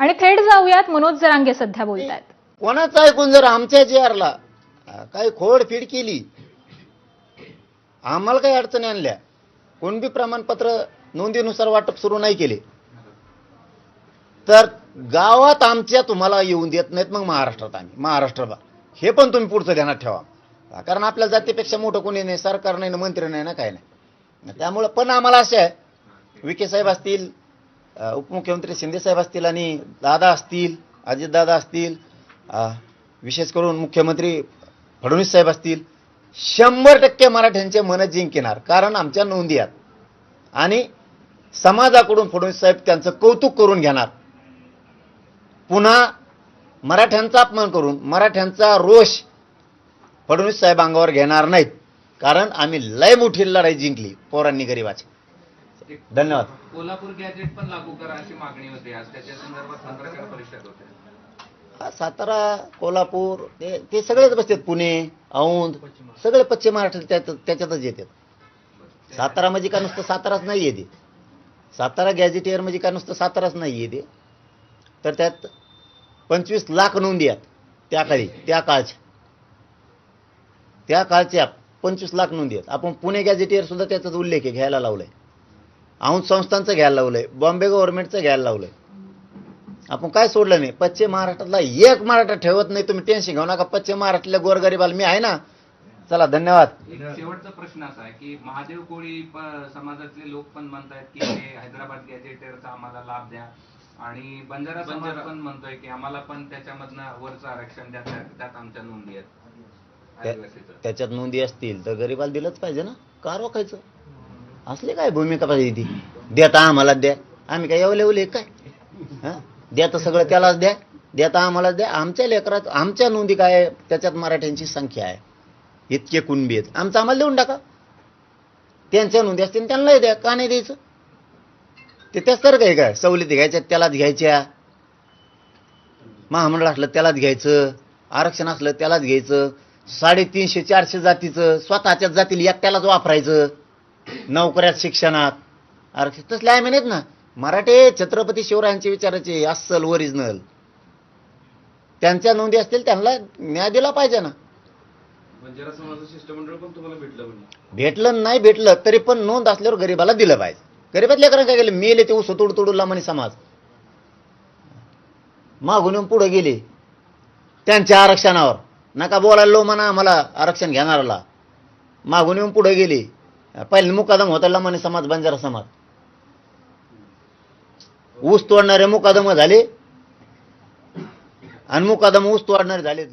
आणि थेट जाऊयात मनोज जरांगे सध्या बोलतात कोणाचं ऐकून जर आमच्या जीआरला काही खोडफीड केली आम्हाला काही अडचणी आणल्या. कोणबी प्रमाणपत्र नोंदीनुसार वाटप सुरू नाही केले. तर गावात आमच्या तुम्हाला येऊन देत नाहीत मग महाराष्ट्रात आम्ही. महाराष्ट्रभर हे पण तुम्ही पुढचं ध्यानात ठेवा. कारण आपल्या जातीपेक्षा मोठं कोणी नाही सरकार नाही ना मंत्री नाही ना काय नाही. त्यामुळं पण आम्हाला असं आहे. विखे साहेब असतील उपमुख्यमंत्री शिंदे साहेब असतील आणि दादा असतील अजितदादा असतील विशेष करून मुख्यमंत्री फडणवीस साहेब असतील शंभर टक्के मराठ्यांचे मन जिंकणार कारण आमच्या नोंदी आहेत. आणि समाजाकडून फडणवीस साहेब त्यांचं कौतुक करून घेणार. पुन्हा मराठ्यांचा अपमान करून मराठ्यांचा रोष फडणवीस साहेब अंगावर घेणार नाहीत कारण आम्ही लय मोठी लढाई जिंकली पोरांनी गरीबाची. धन्यवाद. कोल्हापूर गॅजेट पण लागू करा अशी मागणी होती. आज त्याच्या संदर्भात पत्रकार परिषद होते. हा, सातारा कोल्हापूर ते ते सगळेच बसतात. पुणे औंध सगळे पश्चिम महाराष्ट्र त्याच्यातच येतात. सातारा म्हणजे का नुसतं साताराच नाही येते. सातारा गॅझेटियर म्हणजे का नुसतं साताराच नाही येते. तर त्यात पंचवीस लाख नोंदी आहेत. त्या काळी त्या काळच्या. त्या काळच्या पंचवीस लाख नोंदी आहेत. आपण पुणे गॅझेटियर सुद्धा त्याचाच उल्लेख आहे घ्यायला लावलाय. औंध संस्थांचं घ्यायला लावलंय बॉम्बे गव्हर्नमेंटचं घ्यायला लावलंय. आपण काय सोडलं नाही? पश्चिम महाराष्ट्रातला एक मराठा ठेवत नाही तुम्ही टेन्शन घेऊ नका. पश्चिम महाराष्ट्रातल्या गोरगरीबाला मी आहे ना? चला धन्यवाद. शेवटचा प्रश्न असा आहे की महादेव कोळी समाजातले लोक पण म्हणतायत की हे हैदराबाद गॅजेटेरचा आम्हाला लाभ द्या. आणि बंजारा समाज पण म्हणतोय की आम्हाला पण त्याच्यामधनं वरचं आरक्षण द्या त्या- त्यात आमच्या नोंदी आहेत. त्याच्यात नोंदी असतील तर गरीबाला दिलंच पाहिजे ना? का रोखायचं असले काय भूमिका पाहिजे ती? देता आम्हाला द्या. आम्ही काय एवढे एवढे काय? हां? द्या सगळं त्यालाच द्या. देता आम्हालाच द्या. आमच्या लेकरात आमच्या नोंदी काय त्याच्यात मराठ्यांची संख्या आहे. इतके कुणबी आहेत. आमचं आम्हाला देऊन टाका. त्यांच्या नोंदी असतील त्यांनाही द्या. का नाही द्यायचं? ते त्यासारखं आहे काय? सवलती घ्यायच्या त्यालाच घ्यायच्या. महामंडळ असलं त्यालाच घ्यायचं. आरक्षण असलं त्यालाच घ्यायचं. साडेतीनशे चारशे जातीचं स्वतःच्याच जातील एकट्यालाच वापरायचं. नोकऱ्यात शिक्षणात. आरक्षण तसले आम्ही नाहीत ना. मराठे छत्रपती शिवरायांचे विचाराचे अस्सल ओरिजिनल त्यांच्या नोंदी असतील त्यांना न्याय दिला पाहिजे ना. भेटलं नाही भेटलं तरी पण नोंद असल्यावर गरीबाला दिलं पाहिजे. गरीबात लेकरांना काय गेलं मेले ते ऊस तोड तोडूला म्हणे समाज. मागून येऊन पुढे गेले. त्यांच्या आरक्षणावर. नका बोलायला लो म्हणा आम्हाला आरक्षण घेणाराला मागून येऊन पुढे गेले. पहिले मुकादम होता म्हणे समाज बंजारा समाज. ऊस तोडणारे मुकादम झाले आणि मुकादम ऊस तोडणारे झाले